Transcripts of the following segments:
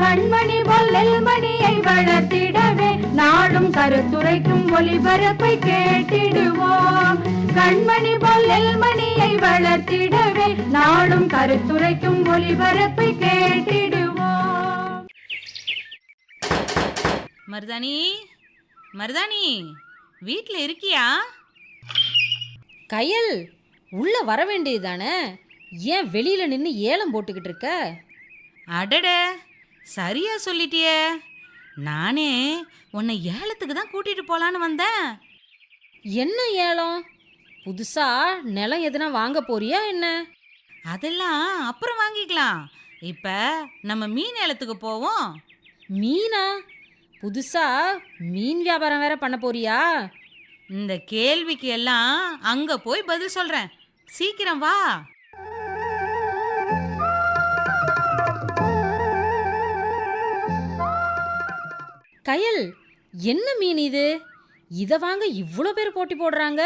கண்மணி பொல்லல் மணியை வளர்த்திடவே நாடும் கருத்துரைக்கும் ஒளிபரப்பை கேட்டிடுவோம். கண்மணி பொல்லல் மணியை வளர்த்திடவே நாடும் கருத்துரைக்கும் ஒளிபரப்பை கேட்டிடுவோம். மருதாணி மருதாணி வீட்ல இருக்கியா? கயல் உள்ள வர வேண்டியதுதானே ஏன் வெளியில நின்று ஏலம் போட்டுக்கிட்டு இருக்க? அடட சரியா சொல்லிட்டியே. நானே உன்னை ஏலத்துக்கு தான் கூட்டிட்டு போலான்னு வந்தேன். என்ன ஏலம்? புதுசா நிலம் எதுனா வாங்க போறியா என்ன? அதெல்லாம் அப்புறம் வாங்கிக்கலாம். இப்ப நம்ம மீன் ஏலத்துக்கு போவோம். மீனா? புதுசா மீன் வியாபாரம் வேற பண்ண போறியா? இந்த கேள்விக்கு எல்லாம் அங்க போய் பதில் சொல்றேன். சீக்கிரம் வா. கயல் என்ன மீன் இது? இதை வாங்க இவ்வளோ பேர் போட்டி போடுறாங்க?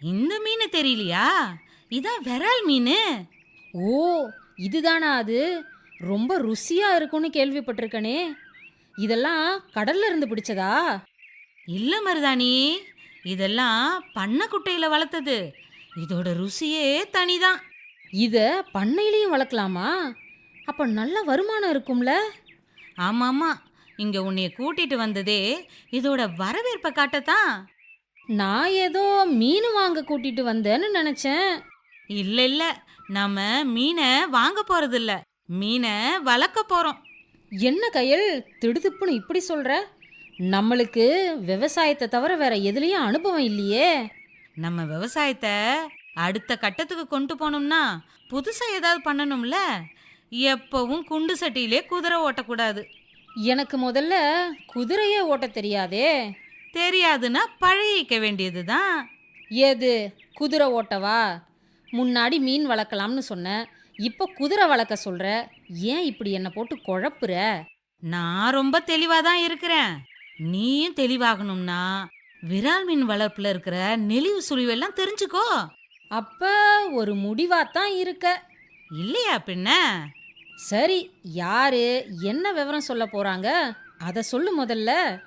இந்த மீன் தெரியலையா? இதான் விரால் மீன். ஓ இதுதானா அது? ரொம்ப ருசியா இருக்கும்னு கேள்விப்பட்டிருக்கனே. இதெல்லாம் கடல்ல இருந்து பிடிச்சதா? இல்ல மருதாணி இதெல்லாம் பண்ணைக்குட்டையில வளர்த்தது. இதோட ருசியே தனிதான். இத பண்ணையிலையும் வளர்க்கலாமா? அப்ப நல்ல வருமானம் இருக்கும்ல? ஆமாமா இங்க உன்னைய கூட்டிட்டு வந்ததே இதோட வரவேற்பை காட்டத்தான். நான் ஏதோ மீன் வாங்க கூட்டிட்டு வந்தேன்னு நினைச்சேன். இல்ல இல்ல. நாம மீனை வாங்க போறது இல்ல மீனை வளர்க்க போறோம். என்ன கையல்? திடுதிப்புன்னு இப்படி சொல்ற? நம்மளுக்கு விவசாயத்தை தவிர வேற எதுலயும் அனுபவம் இல்லையே. நம்ம விவசாயத்தை அடுத்த கட்டத்துக்கு கொண்டு போனோம்னா புதுசா ஏதாவது பண்ணணும்ல? எப்பவும் குண்டு சட்டியிலே குதிரை ஓட்டக்கூடாது. எனக்கு முதல்ல குதிரையே ஓட்ட தெரியாதே. தெரியாதுன்னா பழகிக்க வேண்டியதுதான். ஏது குதிரை ஓட்டவா? முன்னாடி மீன் வளர்க்கலாம்னு சொன்னேன் இப்போ குதிரை வளர்க்க சொல்ற. ஏன் இப்படி என்னை போட்டு குழப்புற? நான் ரொம்ப தெளிவா தான் இருக்கிறேன். நீயும் தெளிவாகணும்னா விரால் மீன் வளர்ப்புல இருக்கிற நெளிவு சுழிவெல்லாம் தெரிஞ்சுக்கோ. அப்ப ஒரு முடிவாத்தான் இருக்க. இல்லையா பின்ன? சரி யாரு என்ன விவரம் சொல்ல போறாங்க? அதை சொல்லு முதல்ல.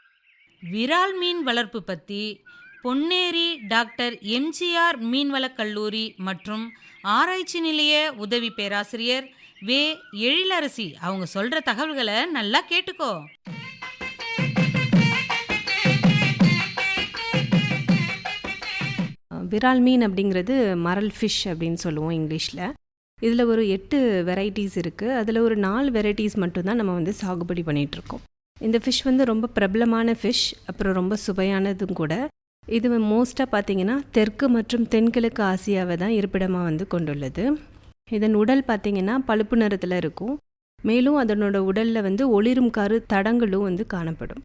விரால் மீன் வளர்ப்பு பத்தி பொன்னேரி டாக்டர் எம்ஜிஆர் மீன்வளக் கல்லூரி மற்றும் ஆராய்ச்சி நிலைய உதவி பேராசிரியர் வே. எழிலரசி அவங்க சொல்ற தகவல்களை நல்லா கேட்டுக்கோ. விரால் மீன் அப்படிங்கிறது மரல் ஃபிஷ் அப்படின்னு சொல்லுவோம் இங்கிலீஷில். இதில் ஒரு எட்டு வெரைட்டிஸ் இருக்குது அதில் ஒரு நாலு வெரைட்டிஸ் மட்டும்தான் நம்ம வந்து சாகுபடி பண்ணிகிட்ருக்கோம் இந்த ஃபிஷ் வந்து ரொம்ப பிரபலமான ஃபிஷ் அப்புறம் ரொம்ப சுவையானதும் கூட. இது மோஸ்ட்டாக பார்த்திங்கன்னா தெற்கு மற்றும் தென்கிழக்கு ஆசியாவை தான் இருப்பிடமாக வந்து கொண்டுள்ளது. இதன் உடல் பார்த்திங்கன்னா பழுப்பு நிறத்தில் இருக்கும். மேலும் அதனோட உடலில் வந்து ஒளிரும் கரு தடங்களும் வந்து காணப்படும்.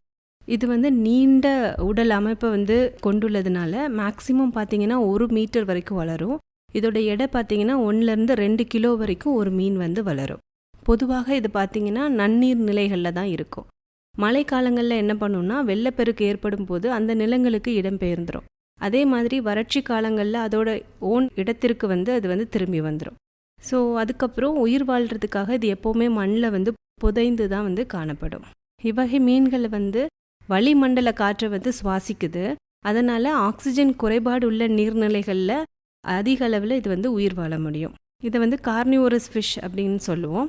இது வந்து நீண்ட உடல் அமைப்பை வந்து கொண்டுள்ளதுனால மேக்சிமம் பார்த்திங்கன்னா ஒரு மீட்டர் வரைக்கும் வளரும். இதோட எடை பார்த்தீங்கன்னா ஒன்றுலேருந்து ரெண்டு கிலோ வரைக்கும் ஒரு மீன் வந்து வளரும். பொதுவாக இது பார்த்தீங்கன்னா நன்னீர் நிலைகளில் தான் இருக்கும். மழைக்காலங்களில் என்ன பண்ணும்னா வெள்ளப்பெருக்கு ஏற்படும் போது அந்த நிலங்களுக்கு இடம்பெயர்ந்துடும் அதே மாதிரி வறட்சி காலங்களில் அதோட ஓன் இடத்திற்கு வந்து அது வந்து திரும்பி வந்துடும் ஸோ அதுக்கப்புறம் உயிர் வாழ்கிறதுக்காக இது எப்போவுமே மண்ணில் வந்து புதைந்து தான் வந்து காணப்படும். இவ்வகை மீன்களை வந்து வளிமண்டல காற்றை வந்து சுவாசிக்குது. அதனால் ஆக்சிஜன் குறைபாடு உள்ள நீர்நிலைகளில் அதிக அளவில் இது வந்து உயிர் வாழ முடியும். இதை வந்து கார்னிவோரஸ் ஃபிஷ் அப்படின்னு சொல்லுவோம்.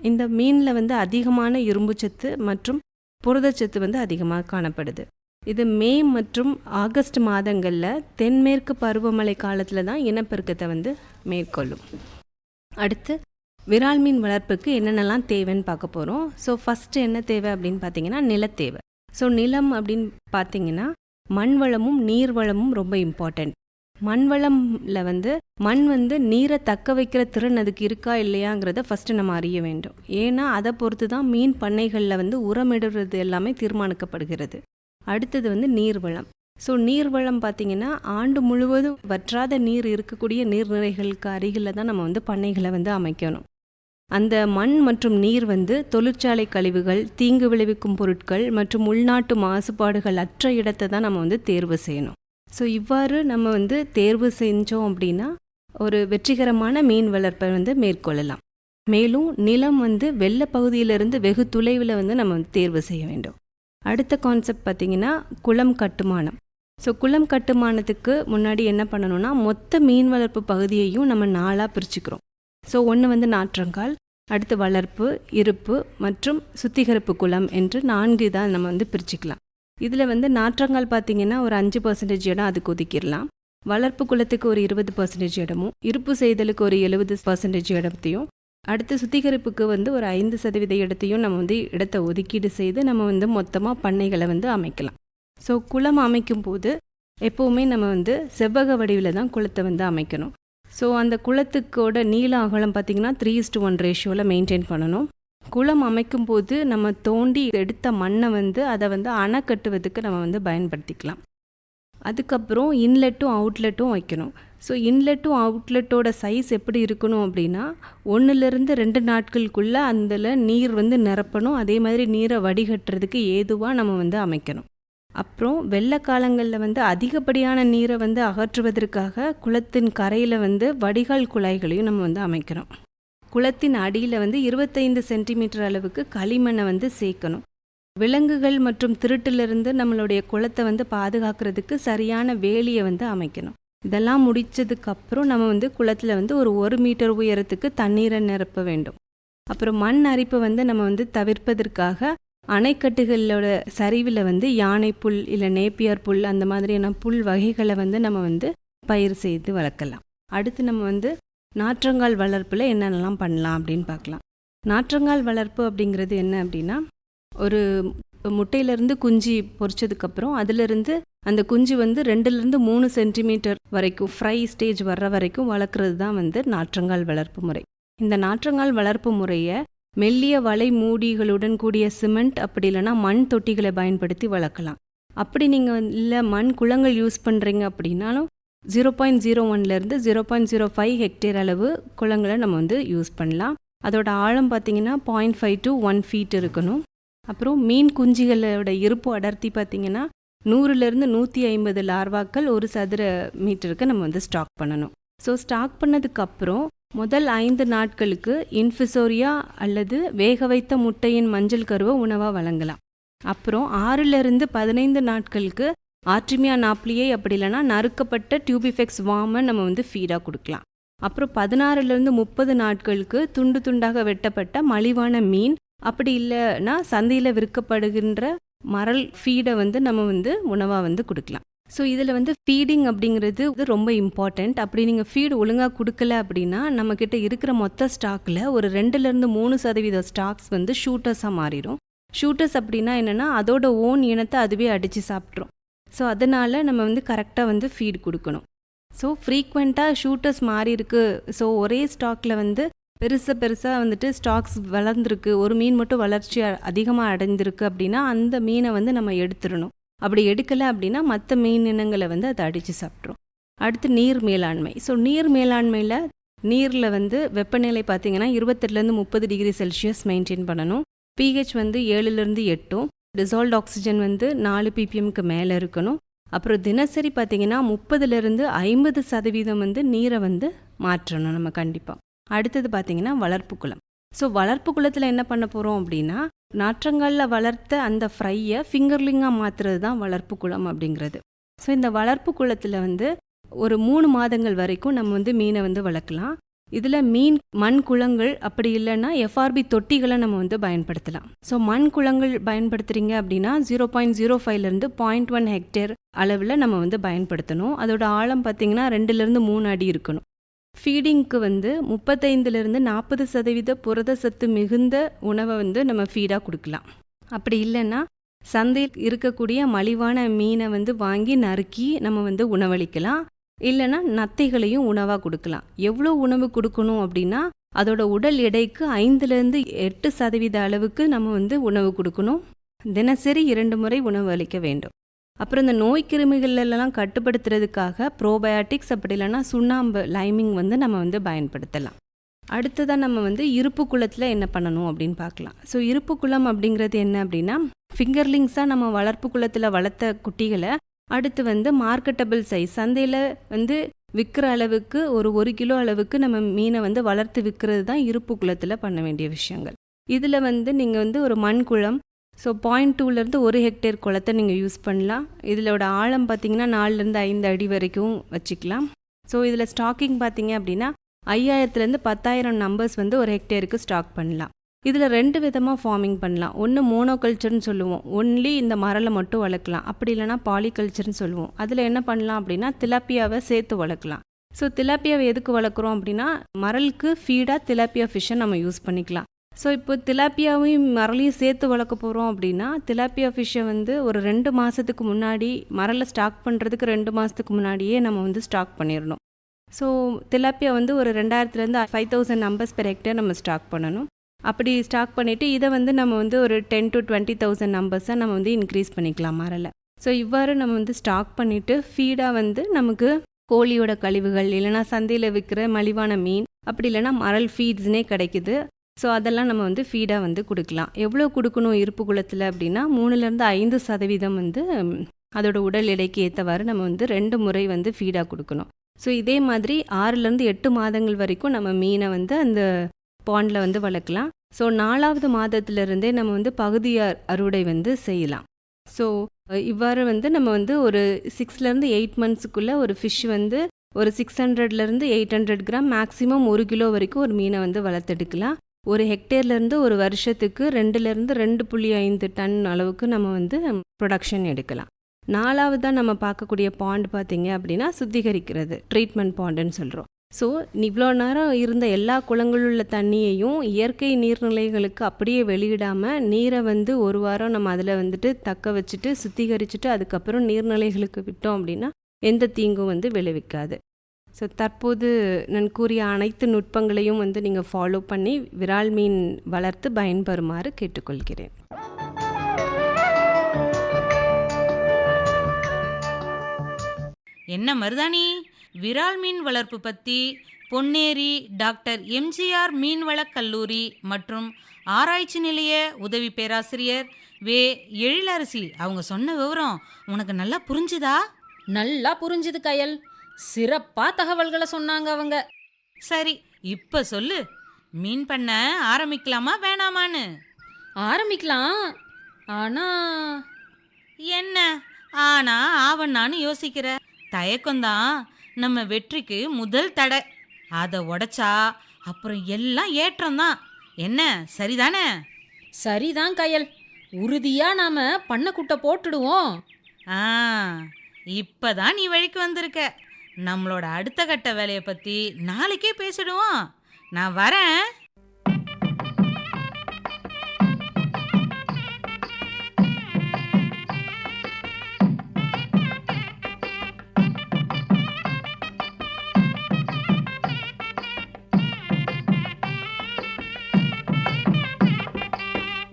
இந்த மீனில் வந்து அதிகமான இரும்புச்சத்து மற்றும் புரதச்சத்து வந்து அதிகமாக காணப்படுது. இது மே மற்றும் ஆகஸ்ட் மாதங்களில் தென்மேற்கு பருவமழை காலத்தில் தான் இனப்பெருக்கத்தை வந்து மேற்கொள்ளும். அடுத்து விரால் மீன் வளர்ப்புக்கு என்னென்னலாம் தேவைன்னு பார்க்க போகிறோம் ஸோ ஃபஸ்ட்டு என்ன தேவை அப்படின்னு பார்த்தீங்கன்னா நிலத்தேவை. ஸோ நிலம் அப்படின்னு பார்த்தீங்கன்னா மண் வளமும் நீர் வளமும் ரொம்ப இம்பார்ட்டண்ட் மண் வந்து மண் வந்து நீரை தக்க வைக்கிற திறன் அதுக்கு இருக்கா இல்லையாங்கிறத ஃபஸ்ட்டு நம்ம அறிய வேண்டும். ஏன்னா அதை பொறுத்து தான் மீன் பண்ணைகளில் வந்து உரமிடுறது எல்லாமே தீர்மானிக்கப்படுகிறது. அடுத்தது வந்து நீர்வளம். ஸோ நீர்வளம் பார்த்திங்கன்னா ஆண்டு முழுவதும் வற்றாத நீர் இருக்கக்கூடிய நீர்நிலைகளுக்கு அருகில் தான் நம்ம வந்து பண்ணைகளை வந்து அமைக்கணும். அந்த மண் மற்றும் நீர் வந்து தொழிற்சாலை கழிவுகள் தீங்கு விளைவிக்கும் பொருட்கள் மற்றும் உள்நாட்டு மாசுபாடுகள் அற்ற இடத்தை தான் நம்ம வந்து தேர்வு செய்யணும். ஸோ இவ்வாறு நம்ம வந்து தேர்வு செஞ்சோம் அப்படின்னா ஒரு வெற்றிகரமான மீன் வளர்ப்பை வந்து மேற்கொள்ளலாம். மேலும் நிலம் வந்து வெள்ள பகுதியிலிருந்து வெகு தொலைவில் வந்து நம்ம வந்து தேர்வு செய்ய வேண்டும். அடுத்த கான்செப்ட் பார்த்திங்கன்னா குளம் கட்டுமானம். ஸோ குளம் கட்டுமானத்துக்கு முன்னாடி என்ன பண்ணணும்னா மொத்த மீன் வளர்ப்பு பகுதியையும் நம்ம நாளாக பிரிச்சுக்கிறோம். ஸோ ஒன்று வந்து நாற்றங்கால் அடுத்து வளர்ப்பு இருப்பு மற்றும் சுத்திகரிப்பு குளம் என்று நான்கு இதாக நம்ம வந்து பிரிச்சுக்கலாம். இதில் வந்து நாற்றங்கால் பார்த்திங்கன்னா ஒரு அஞ்சு பர்சன்டேஜ் இடம் அதுக்கு ஒதுக்கிடலாம். வளர்ப்பு குளத்துக்கு ஒரு இருபது பர்சன்டேஜ் இடமும் இருப்பு செய்தலுக்கு ஒரு எழுபது பர்சன்டேஜ் இடத்தையும் அடுத்து சுத்திகரிப்புக்கு வந்து ஒரு ஐந்து சதவீத இடத்தையும் நம்ம வந்து இடத்தை ஒதுக்கீடு செய்து நம்ம வந்து மொத்தமாக பண்ணைகளை வந்து அமைக்கலாம். ஸோ குளம் அமைக்கும் போது எப்போவுமே நம்ம வந்து செவ்வக வடிவில் தான் குளத்தை வந்து அமைக்கணும். ஸோ அந்த குளத்துக்கோட நீள அகலம் பார்த்திங்கன்னா த்ரீ இஸ்டு ஒன் ரேஷியோவில் மெயின்டைன் பண்ணணும். குளம் அமைக்கும் போது நம்ம தோண்டி எடுத்த மண்ணை வந்து அதை வந்து அணை கட்டுவதுக்கு நம்ம வந்து பயன்படுத்திக்கலாம். அதுக்கப்புறம் இன்லெட்டும் அவுட்லெட்டும் வைக்கணும். ஸோ இன்லெட்டும் அவுட்லெட்டோட சைஸ் எப்படி இருக்கணும் அப்படின்னா ஒன்றுலேருந்து ரெண்டு நாட்களுக்குள்ளே அதில் நீர் வந்து நிரப்பணும். அதே மாதிரி நீரை வடிகட்டுறதுக்கு ஏதுவாக நம்ம வந்து அமைக்கணும். அப்புறம் வெள்ள காலங்களில் வந்து அதிகப்படியான நீரை வந்து அகற்றுவதற்காக குளத்தின் கரையில் வந்து வடிகால் குழாய்களையும் நம்ம வந்து அமைக்கிறோம் குளத்தின் அடியில் வந்து இருபத்தைந்து சென்டிமீட்டர் அளவுக்கு களிமண்ணை வந்து சேர்க்கணும். விலங்குகள் மற்றும் திருட்டிலிருந்து நம்மளுடைய குளத்தை வந்து பாதுகாக்கிறதுக்கு சரியான வேலியை வந்து அமைக்கணும். இதெல்லாம் முடித்ததுக்கப்புறம் நம்ம வந்து குளத்தில் வந்து ஒரு ஒரு மீட்டர் உயரத்துக்கு தண்ணீரை நிரப்ப வேண்டும். அப்புறம் மண் அரிப்பை வந்து நம்ம வந்து தவிர்ப்பதற்காக அணைக்கட்டுகளோட சரிவில் வந்து யானை புல் இல்லை நேப்பியர் புல் அந்த மாதிரியான புல் வகைகளை வந்து நம்ம வந்து பயிர் செய்து வளர்க்கலாம். அடுத்து நம்ம வந்து நாற்றங்கால் வளர்ப்பில் என்னென்னலாம் பண்ணலாம் அப்படின்னு பார்க்கலாம். நாற்றங்கால் வளர்ப்பு அப்படிங்கிறது என்ன அப்படின்னா ஒரு முட்டையிலேருந்து குஞ்சு பொறிச்சதுக்கப்புறம் அதிலிருந்து அந்த குஞ்சு வந்து ரெண்டுலேருந்து மூணு சென்டிமீட்டர் வரைக்கும் ஃப்ரை ஸ்டேஜ் வர்ற வரைக்கும் வளர்க்குறது தான் வந்து நாற்றங்கால் வளர்ப்பு முறை. இந்த நாற்றங்கால் வளர்ப்பு முறையை மெல்லிய வலை மூடிகளுடன் கூடிய சிமெண்ட் அப்படி இல்லைன்னா மண் தொட்டிகளை பயன்படுத்தி வளர்க்கலாம். அப்படி நீங்கள் இல்லை மண் குளங்கள் யூஸ் பண்ணுறீங்க அப்படின்னாலும் ஜீரோ பாயிண்ட் ஜீரோ ஒன்லேருந்து zero point zero five hectare அளவு குளங்களை நம்ம வந்து யூஸ் பண்ணலாம். அதோட ஆழம் பார்த்தீங்கன்னா point five to one feet இருக்கணும். அப்புறம் மீன் குஞ்சுகளோட இருப்பு அடர்த்தி பார்த்தீங்கன்னா நூறுலேருந்து நூற்றி ஐம்பது லார்வாக்கள் ஒரு சதுர மீட்டருக்கு நம்ம வந்து ஸ்டாக் பண்ணணும். ஸோ ஸ்டாக் பண்ணதுக்கப்புறம் முதல் ஐந்து நாட்களுக்கு இன்ஃபிசோரியா அல்லது வேக வைத்த முட்டையின் மஞ்சள் கருவை உணவாக வழங்கலாம். அப்புறம் ஆறுலேருந்து பதினைந்து நாட்களுக்கு ஆர்ட்ரிமியா நாப்ளியே அப்படி இல்லைனா நறுக்கப்பட்ட டியூபிஃபெக்ஸ் வாமை நம்ம வந்து ஃபீடாக கொடுக்கலாம். அப்புறம் பதினாறுலேருந்து முப்பது நாட்களுக்கு துண்டு துண்டாக வெட்டப்பட்ட மலிவான மீன் அப்படி இல்லைன்னா சந்தையில் விற்கப்படுகின்ற மரல் ஃபீடை வந்து நம்ம வந்து உணவாக வந்து கொடுக்கலாம். ஸோ இதில் வந்து ஃபீடிங் அப்படிங்கிறது வந்து ரொம்ப இம்பார்ட்டண்ட் அப்படி நீங்கள் ஃபீடு ஒழுங்காக கொடுக்கல அப்படின்னா நம்மக்கிட்ட இருக்கிற மொத்த ஸ்டாக்கில் ஒரு ரெண்டுலேருந்து மூணு சதவீத ஸ்டாக்ஸ் வந்து ஷூட்டர்ஸாக மாறிடும் ஷூட்டர்ஸ் அப்படின்னா என்னென்னா அதோட ஓன் இனத்தை அதுவே அடித்து சாப்பிட்ரும் ஸோ அதனால் நம்ம வந்து கரெக்டாக வந்து ஃபீட் கொடுக்கணும். ஸோ ஃப்ரீக்வெண்ட்டாக ஷூட்டர்ஸ் மாறி இருக்கு. ஸோ ஒரே ஸ்டாக்கில் வந்து பெருசாக பெருசாக வந்துட்டு ஸ்டாக்ஸ் வளர்ந்துருக்கு. ஒரு மீன் மட்டும் வளர்ச்சி அதிகமாக அடைந்திருக்கு அப்படின்னா அந்த மீனை வந்து நம்ம எடுத்துடணும். அப்படி எடுக்கலை அப்படின்னா மற்ற மீன் இனங்களை வந்து அதை அடித்து சாப்பிட்ரும் அடுத்து நீர் மேலாண்மை. ஸோ நீர் மேலாண்மையில் நீரில் வந்து வெப்பநிலை பார்த்தீங்கன்னா இருபத்தெட்டுலேருந்து முப்பது டிகிரி செல்சியஸ் மெயின்டைன் பண்ணணும். பிஹெச் வந்து ஏழுலேருந்து எட்டும். டிசால்ட் ஆக்சிஜன் வந்து நாலு பிபிஎம்க்கு மேலே இருக்கணும். அப்புறம் தினசரி பார்த்தீங்கன்னா முப்பதுலேருந்து ஐம்பது சதவீதம் வந்து நீரை வந்து மாற்றணும் நம்ம கண்டிப்பாக அடுத்தது பார்த்தீங்கன்னா வளர்ப்பு குளம். ஸோ வளர்ப்பு குளத்தில் என்ன பண்ண போகிறோம் அப்படின்னா நாற்றங்களில் வளர்த்த அந்த ஃப்ரையை ஃபிங்கர்லிங்காக மாற்றுறது தான் வளர்ப்பு குளம் அப்படிங்கிறது. ஸோ இந்த வளர்ப்பு குளத்தில் வந்து ஒரு மூணு மாதங்கள் வரைக்கும் நம்ம வந்து மீனை வந்து வளர்க்கலாம். இதில் மீன் மண் குளங்கள் அப்படி இல்லைன்னா எஃப்ஆர்பி தொட்டிகளை நம்ம வந்து பயன்படுத்தலாம். ஸோ மண் குளங்கள் பயன்படுத்துகிறீங்க அப்படின்னா ஜீரோ பாயிண்ட் ஜீரோ ஃபைவ்லேருந்து பாயிண்ட் ஒன் ஹெக்டேர் அளவில் நம்ம வந்து பயன்படுத்தணும். அதோட ஆழம் பார்த்திங்கன்னா ரெண்டுலேருந்து மூணு அடி இருக்கணும். ஃபீடிங்க்கு வந்து முப்பத்தைந்துலேருந்து நாற்பது சதவீத புரத சத்து மிகுந்த உணவை வந்து நம்ம ஃபீடாக கொடுக்கலாம். அப்படி இல்லைன்னா சந்தையில் இருக்கக்கூடிய மலிவான மீனை வந்து வாங்கி நறுக்கி நம்ம வந்து உணவளிக்கலாம். இல்லைன்னா நத்தைகளையும் உணவாக கொடுக்கலாம். எவ்வளோ உணவு கொடுக்கணும் அப்படின்னா அதோட உடல் எடைக்கு ஐந்துலேருந்து எட்டு சதவீத அளவுக்கு நம்ம வந்து உணவு கொடுக்கணும். தினசரி இரண்டு முறை உணவு அளிக்க வேண்டும். அப்புறம் இந்த நோய் கிருமிகள்லாம் கட்டுப்படுத்துறதுக்காக ப்ரோபயாட்டிக்ஸ் அப்படி இல்லைன்னா சுண்ணாம்பு லைமிங் வந்து நம்ம வந்து பயன்படுத்தலாம். அடுத்ததாக நம்ம வந்து இருப்பு குளத்தில் என்ன பண்ணணும் அப்படின்னு பார்க்கலாம். ஸோ இருப்பு குளம் அப்படிங்கிறது என்ன அப்படின்னா ஃபிங்கர்லிங்ஸாக நம்ம வளர்ப்பு குளத்தில் வளர்த்த குட்டிகளை அடுத்து வந்து மார்க்கெட்டபிள் சைஸ் சந்தையில் வந்து விற்கிற அளவுக்கு ஒரு ஒரு கிலோ அளவுக்கு நம்ம மீனை வந்து வளர்த்து விற்கிறது தான் இருப்பு குளத்தில் பண்ண வேண்டிய விஷயங்கள். இதில் வந்து நீங்கள் வந்து ஒரு மண் குளம் ஸோ பாயிண்ட் டூலேருந்து ஒரு ஹெக்டேர் குளத்தை நீங்கள் யூஸ் பண்ணலாம். இதிலோட ஆழம் பார்த்தீங்கன்னா நாலுலேருந்து ஐந்து அடி வரைக்கும் வச்சுக்கலாம். ஸோ இதில் ஸ்டாக்கிங் பார்த்தீங்க அப்படின்னா ஐயாயிரத்துலேருந்து பத்தாயிரம் நம்பர்ஸ் வந்து ஒரு ஹெக்டேருக்கு ஸ்டாக் பண்ணலாம். இதில் ரெண்டு விதமாக ஃபார்மிங் பண்ணலாம். ஒன்று மோனோகல்ச்சர்னு சொல்லுவோம். ஒன்லி இந்த மரலை மட்டும் வளர்க்கலாம். அப்படி இல்லைனா பாலிகல்ச்சர்னு சொல்லுவோம். அதில் என்ன பண்ணலாம் அப்படின்னா திலாப்பியாவை சேர்த்து வளர்க்கலாம். ஸோ திலாப்பியாவை எதுக்கு வளர்க்குறோம் அப்படின்னா மரலுக்கு ஃபீடாக திலாப்பியா ஃபிஷ்ஷை நம்ம யூஸ் பண்ணிக்கலாம். ஸோ இப்போ திலாப்பியாவையும் மரலையும் சேர்த்து வளர்க்க போகிறோம் அப்படின்னா திலாப்பியா ஃபிஷ்ஷை வந்து ஒரு ரெண்டு மாதத்துக்கு முன்னாடி மரலை ஸ்டாக் பண்ணுறதுக்கு ரெண்டு மாதத்துக்கு முன்னாடியே நம்ம வந்து ஸ்டாக் பண்ணிடணும். ஸோ திலாப்பியா வந்து ஒரு ரெண்டாயிரத்துலேருந்து five thousand numbers per hectare நம்ம ஸ்டாக் பண்ணணும். அப்படி ஸ்டாக் பண்ணிவிட்டு இதை வந்து நம்ம வந்து ஒரு டென் டு டுவெண்ட்டி தௌசண்ட் நம்பர்ஸாக நம்ம வந்து இன்க்ரீஸ் பண்ணிக்கலாம் மரலை ஸோ இவ்வாறு நம்ம வந்து ஸ்டாக் பண்ணிவிட்டு ஃபீடாக வந்து நமக்கு கோழியோட கழிவுகள் இல்லைனா சந்தையில் விற்கிற மலிவான மீன் அப்படி இல்லைனா மரல் ஃபீட்ஸ்னே கிடைக்குது. ஸோ அதெல்லாம் நம்ம வந்து ஃபீடாக வந்து கொடுக்கலாம். எவ்வளோ கொடுக்கணும் இருப்பு குளத்தில் அப்படின்னா மூணுலேருந்து ஐந்து சதவீதம் வந்து அதோட உடல் எடைக்கு ஏற்றவாறு நம்ம வந்து ரெண்டு முறை வந்து ஃபீடாக கொடுக்கணும். ஸோ இதே மாதிரி ஆறுலேருந்து எட்டு மாதங்கள் வரைக்கும் நம்ம மீனை வந்து அந்த பாண்டில் வந்து வளர்க்கலாம். ஸோ நாலாவது மாதத்துலேருந்தே நம்ம வந்து பகுதியார் அறுவடை வந்து செய்யலாம். ஸோ இவ்வாறு வந்து நம்ம வந்து ஒரு சிக்ஸ்லேருந்து எயிட் மந்த்ஸுக்குள்ளே ஒரு ஃபிஷ் வந்து ஒரு சிக்ஸ் ஹண்ட்ரட்லேருந்து எயிட் ஹண்ட்ரட் கிராம் மேக்ஸிமம் ஒரு கிலோ வரைக்கும் ஒரு மீனை வந்து வளர்த்தெடுக்கலாம். ஒரு ஹெக்டேர்லேருந்து ஒரு வருஷத்துக்கு ரெண்டுலேருந்து ரெண்டு புள்ளி ஐந்து டன் அளவுக்கு நம்ம வந்து ப்ரொடக்ஷன் எடுக்கலாம். நாலாவதாக நம்ம பார்க்கக்கூடிய பாண்ட் பார்த்தீங்க அப்படின்னா சுத்திகரிக்கிறது ட்ரீட்மெண்ட் பாண்டுன்னு சொல்கிறோம் ஸோ இவ்வளோ நேரம் இருந்த எல்லா குளங்களில் உள்ள தண்ணியையும் இயற்கை நீர்நிலைகளுக்கு அப்படியே வெளியிடாமல் நீரை வந்து ஒரு வாரம் நம்ம அதில் வந்துட்டு தக்க வச்சுட்டு சுத்திகரிச்சுட்டு அதுக்கப்புறம் நீர்நிலைகளுக்கு விட்டோம் அப்படின்னா எந்த தீங்கும் வந்து விளைவிக்காது. ஸோ தற்போது நான் கூறிய அனைத்து நுட்பங்களையும் வந்து நீங்கள் ஃபாலோ பண்ணி விரால் மீன் வளர்த்து பயன்பெறுமாறு கேட்டுக்கொள்கிறேன். என்ன மருதாணி? விரால் மீன் வளர்ப்பு பற்றி பொன்னேரி டாக்டர் எம்ஜிஆர் மீன்வளக் கல்லூரி மற்றும் ஆராய்ச்சி நிலைய உதவி பேராசிரியர் வே. எழிலரசி. அவங்க சொன்ன விவரம் உனக்கு நல்லா புரிஞ்சுதா? நல்லா புரிஞ்சுது கயல். சிறப்பா தகவல்களை சொன்னாங்க அவங்க. சரி இப்ப சொல்லு. மீன் பண்ண ஆரம்பிக்கலாமா வேணாமான்னு? ஆரம்பிக்கலாம். ஆனா என்ன? ஆனா ஆவண்ணான்னு யோசிக்கிற. தயக்கம்தான். நம்ம வெற்றிக்கு முதல் தடை. அதை உடைச்சா அப்புறம் எல்லாம் ஏற்றம்தான். என்ன சரிதானே? சரிதான் கயல். உறுதியா நாம பண்ணக்குட்டை போட்டுடுவோம். ஆ இப்பதான் நீ வழிக்கு வந்திருக்க. நம்மளோட அடுத்த கட்ட வேலையை பத்தி நாளைக்கே பேசிடுவோம். நான் வரேன்.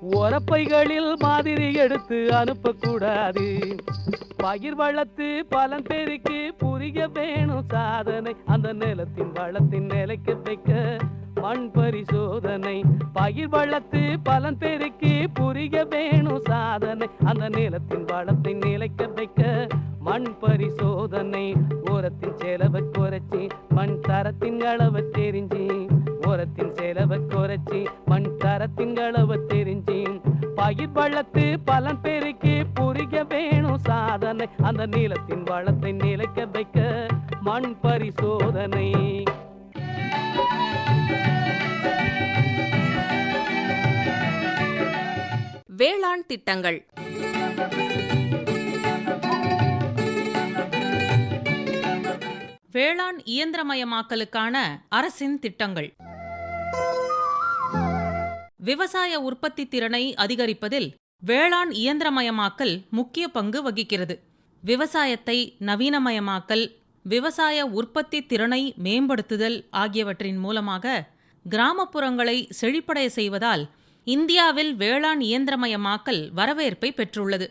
உரப்பைகளில் மாதிரி எடுத்து அனுப்பக்கூடாது. பயிர் வளர்த்து பலன் பெருக்கி புரிய வேணும் சாதனை. அந்த நிலத்தின் வளத்தின் நிலைக்கு வைக்க மண் பரிசோதனை. பயிர் வளர்த்து பலன் பெருக்கி புரிய வேணும் சாதனை. அந்த நிலத்தின் வளத்தின் நிலைக்க வைக்க மண் பரிசோதனை. உரத்தின் செலவை குறைச்சி மண் தரத்தின் அளவை தெரிஞ்சு கோரத்தின் செலவ குறைச்சி மண் தரத்தின் அளவை தெரிஞ்சு. பயிர் பள்ளத்து பலன் பெருக்கி புரிய வேணும் சாதனை. அந்த நீளத்தின் வளத்தை நிலைக்க வைக்க மண் பரிசோதனை. வேளாண் திட்டங்கள். வேளாண் இயந்திரமயமாக்கலுக்கான அரசின் திட்டங்கள். விவசாய உற்பத்தி திறனை அதிகரிப்பதில் வேளாண் இயந்திரமயமாக்கல் முக்கிய பங்கு வகிக்கிறது. விவசாயத்தை நவீனமயமாக்கல் விவசாய உற்பத்தி திறனை மேம்படுத்துதல் ஆகியவற்றின் மூலமாக கிராமப்புறங்களை செழிப்படைய செய்வதால் இந்தியாவில் வேளாண் இயந்திரமயமாக்கல் வரவேற்பை பெற்றுள்ளது.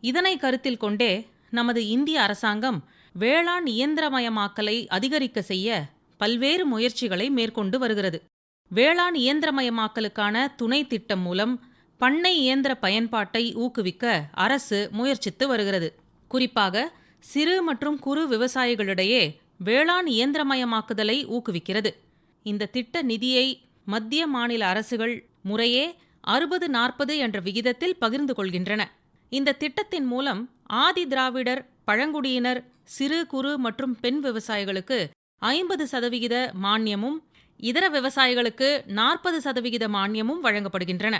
இதனை கருத்தில் கொண்டே நமது இந்திய அரசாங்கம் வேளாண் இயந்திரமயமாக்கலை அதிகரிக்க செய்ய பல்வேறு முயற்சிகளை மேற்கொண்டு வருகிறது. வேளாண் இயந்திரமயமாக்கலுக்கான துணை திட்டம் மூலம் பண்ணை இயந்திர பயன்பாட்டை ஊக்குவிக்க அரசு முயற்சித்து வருகிறது. குறிப்பாக சிறு மற்றும் குறு விவசாயிகளிடையே வேளாண் இயந்திரமயமாக்குதலை ஊக்குவிக்கிறது. இந்த திட்ட நிதியை மத்திய மாநில அரசுகள் முறையே அறுபது நாற்பது என்ற விகிதத்தில் பகிர்ந்து கொள்கின்றன. இந்த திட்டத்தின் மூலம் ஆதி திராவிடர் பழங்குடியினர் சிறு குறு மற்றும் பெண் விவசாயிகளுக்கு ஐம்பது சதவிகித மானியமும் இதர விவசாயிகளுக்கு நாற்பது சதவிகித மானியமும் வழங்கப்படுகின்றன.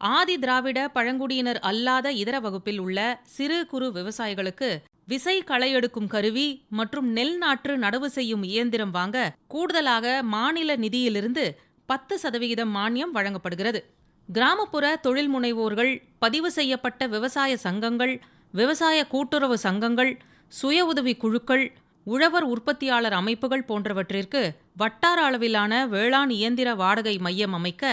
ஆதி திராவிட பழங்குடியினர் அல்லாத இதர வகுப்பில் உள்ள சிறு குறு விவசாயிகளுக்கு விசை களை எடுக்கும் கருவி மற்றும் நெல் நாற்று நடவு செய்யும் இயந்திரம் வாங்க கூடுதலாக மாநில நிதியிலிருந்து பத்து சதவிகிதம் மானியம் வழங்கப்படுகிறது. கிராமப்புற தொழில் முனைவோர்கள் பதிவு செய்யப்பட்ட விவசாய சங்கங்கள் விவசாய கூட்டுறவு சங்கங்கள் சுய உதவி குழுக்கள் உழவர் உற்பத்தியாளர் அமைப்புகள் போன்றவற்றிற்கு வட்டார அளவிலான வேளாண் இயந்திர வாடகை மையம் அமைக்க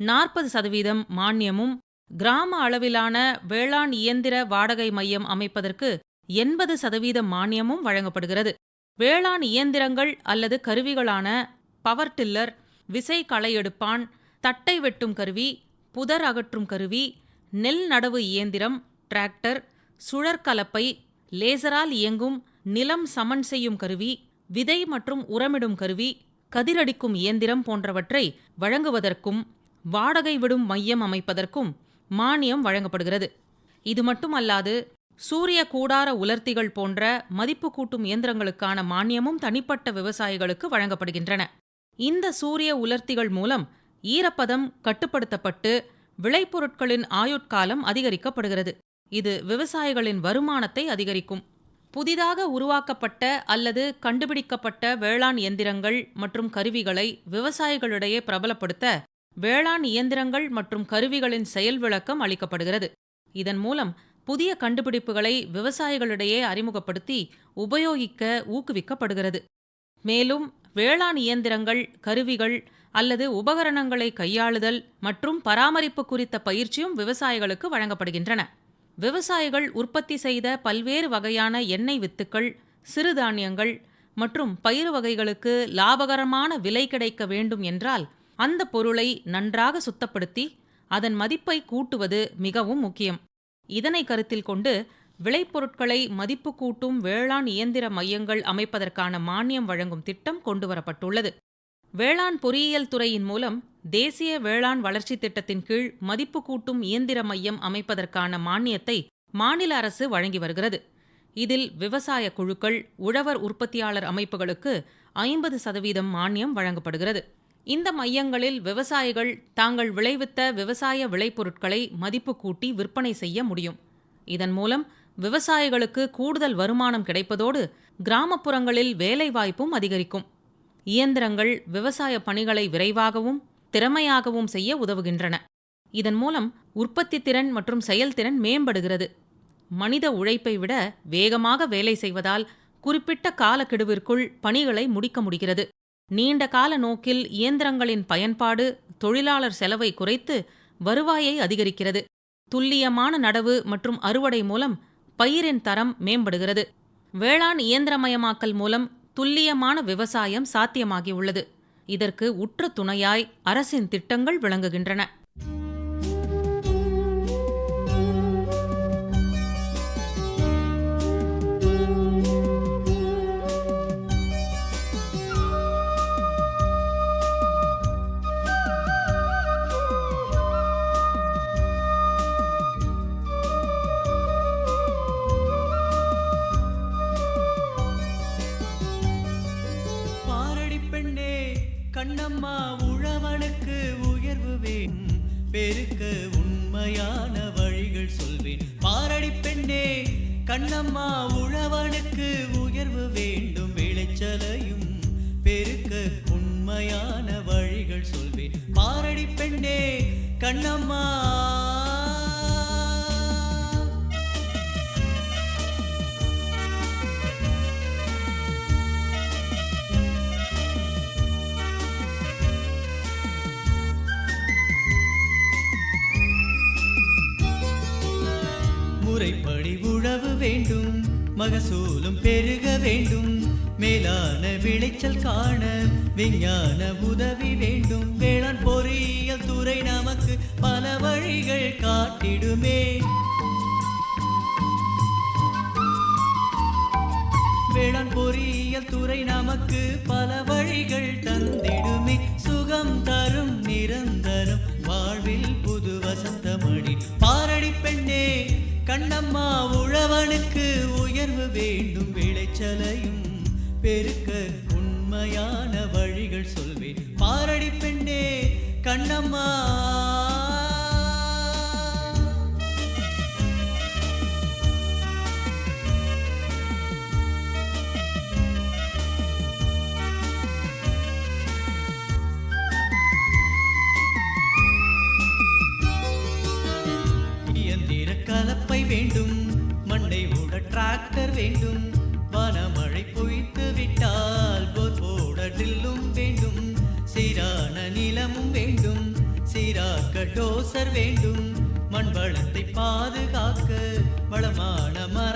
நாற்பது சதவீதம் மானியமும் கிராம அளவிலான வேளாண் இயந்திர வாடகை மையம் அமைப்பதற்கு எண்பது சதவீத மானியமும் வழங்கப்படுகிறது. வேளாண் இயந்திரங்கள் அல்லது கருவிகளான பவர் டில்லர் விசை களையெடுப்பான் தட்டை வெட்டும் கருவி புதர் அகற்றும் கருவி நெல் நடவு இயந்திரம் டிராக்டர் சுழற்கலப்பை லேசரால் இயங்கும் நிலம் சமன் செய்யும் கருவி விதை மற்றும் உரமிடும் கருவி கதிரடிக்கும் இயந்திரம் போன்றவற்றை வழங்குவதற்கும் வாடகை விடும் மையம் அமைப்பதற்கும் மானியம் வழங்கப்படுகிறது. இது மட்டுமல்லாது சூரிய கூடார உலர்த்திகள் போன்ற மதிப்பு கூட்டும் இயந்திரங்களுக்கான மானியமும் தனிப்பட்ட விவசாயிகளுக்கு வழங்கப்படுகின்றன. இந்த சூரிய உலர்த்திகள் மூலம் ஈரப்பதம் கட்டுப்படுத்தப்பட்டு விளைபொருட்களின் ஆயுட்காலம் அதிகரிக்கப்படுகிறது. இது விவசாயிகளின் வருமானத்தை அதிகரிக்கும். புதிதாக உருவாக்கப்பட்ட அல்லது கண்டுபிடிக்கப்பட்ட வேளாண் இயந்திரங்கள் மற்றும் கருவிகளை விவசாயிகளிடையே பிரபலப்படுத்த வேளாண் இயந்திரங்கள் மற்றும் கருவிகளின் செயல் விளக்கம் அளிக்கப்படுகிறது. இதன் மூலம் புதிய கண்டுபிடிப்புகளை விவசாயிகளிடையே அறிமுகப்படுத்தி உபயோகிக்க ஊக்குவிக்கப்படுகிறது. மேலும் வேளாண் இயந்திரங்கள் கருவிகள் அல்லது உபகரணங்களை கையாளுதல் மற்றும் பராமரிப்பு குறித்த பயிற்சியும் விவசாயிகளுக்கு வழங்கப்படுகின்றன. விவசாயிகள் உற்பத்தி செய்த பல்வேறு வகையான எண்ணெய் வித்துக்கள் சிறுதானியங்கள் மற்றும் பயிர் வகைகளுக்கு லாபகரமான விலை கிடைக்க வேண்டும் என்றால் அந்த பொருளை நன்றாக சுத்தப்படுத்தி அதன் மதிப்பை கூட்டுவது மிகவும் முக்கியம். இதனை கருத்தில் கொண்டு விளைபொருட்களை மதிப்பு கூட்டும் வேளாண் இயந்திர மையங்கள் அமைப்பதற்கான மானியம் வழங்கும் திட்டம் கொண்டுவரப்பட்டுள்ளது. வேளாண் பொறியியல் துறையின் மூலம் தேசிய வேளாண் வளர்ச்சி திட்டத்தின் கீழ் மதிப்பு கூட்டும் இயந்திர மையம் அமைப்பதற்கான மானியத்தை மாநில அரசு வழங்கி வருகிறது. இதில் விவசாய குழுக்கள் உழவர் உற்பத்தியாளர் அமைப்புகளுக்கு ஐம்பது சதவீதம் மானியம் வழங்கப்படுகிறது. இந்த மையங்களில் விவசாயிகள் தாங்கள் விளைவித்த விவசாய விளைபொருட்களை மதிப்பு கூட்டி விற்பனை செய்ய முடியும். இதன் மூலம் விவசாயிகளுக்கு கூடுதல் வருமானம் கிடைப்பதோடு கிராமப்புறங்களில் வேலைவாய்ப்பும் அதிகரிக்கும். இயந்திரங்கள் விவசாய பணிகளை விரைவாகவும் திறமையாகவும் செய்ய உதவுகின்றன. இதன் மூலம் உற்பத்தி திறன் மற்றும் செயல்திறன் மேம்படுகிறது. மனித உழைப்பை விட வேகமாக வேலை செய்வதால் குறிப்பிட்ட காலக்கெடுவிற்குள் பணிகளை முடிக்க முடிகிறது. நீண்ட கால நோக்கில் இயந்திரங்களின் பயன்பாடு தொழிலாளர் செலவை குறைத்து வருவாயை அதிகரிக்கிறது. துல்லியமான நடவு மற்றும் அறுவடை மூலம் பயிரின் தரம் மேம்படுகிறது. வேளாண் இயந்திரமயமாக்கல் மூலம் துல்லியமான விவசாயம் சாத்தியமாகியுள்ளது. இதற்கு உற்ற துணையாய் அரசின் திட்டங்கள் விளங்குகின்றன. மகசூலும் பெருக வேண்டும். மேலான விளைச்சல் காண விஞ்ஞான உதவி வேண்டும். வேளாண் பொறியியல் துறை நமக்கு பல வழிகள் காட்டிடுமே. வேளாண் பொறியியல் துறை நமக்கு பல வழிகள் தந்திடுமே. சுகம் தரும் நிரந்தரம் வாழ்வில் புது வசந்தமணி பாரடி பெண்ணே கண்ணம்மா உழவனுக்கு உயர்வு வேண்டும் விளைச்சலையும் பெருக்க உண்மையான வழிகள் சொல்வேன். பாரடி பெண்ணே கண்ணம்மா. வேண்டும். வனமழை பொய்த்து விட்டால் போர் வேண்டும். சீரான நிலமும் வேண்டும். சீராக்க டோசர் வேண்டும். மண் வளத்தை பாதுகாக்க வளமான மரங்கள்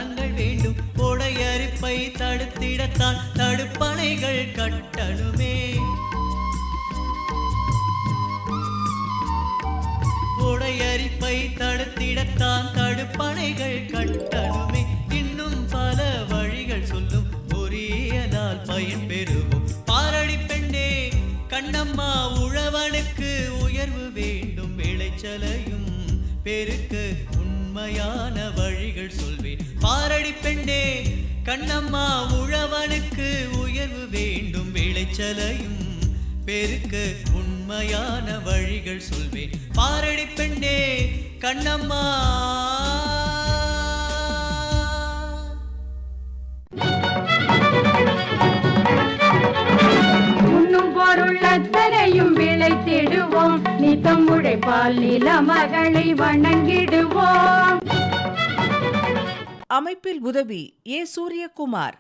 கண்ணம்மா உழவனுக்கு உயர்வு வேண்டும். விளைச்சலையும் பெருக்க உண்மையான வழிகள் சொல்வேன் பாரடி பெண்ணே கண்ணம்மா உழவனுக்கு உயர்வு வேண்டும். விளைச்சலையும் பெருக்க உண்மையான வழிகள் சொல்வேன் பாரடி பெண்ணே கண்ணம்மா. பொருள் அத்தனையும் விளைத்திடுவோம். நித்தம் உழைப்பால் நில மகளை வணங்கிடுவோம். அமைப்பில் உதவி ஏ சூரியகுமார்.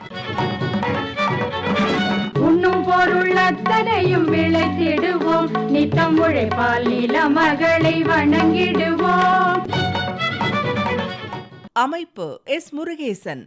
உண்ணும் பொருள் அத்தனையும் விளைத்திடுவோம். நித்தம் உழைப்பால் நில மகளை வணங்கிடுவோம். அமைப்பு எஸ் முருகேசன்.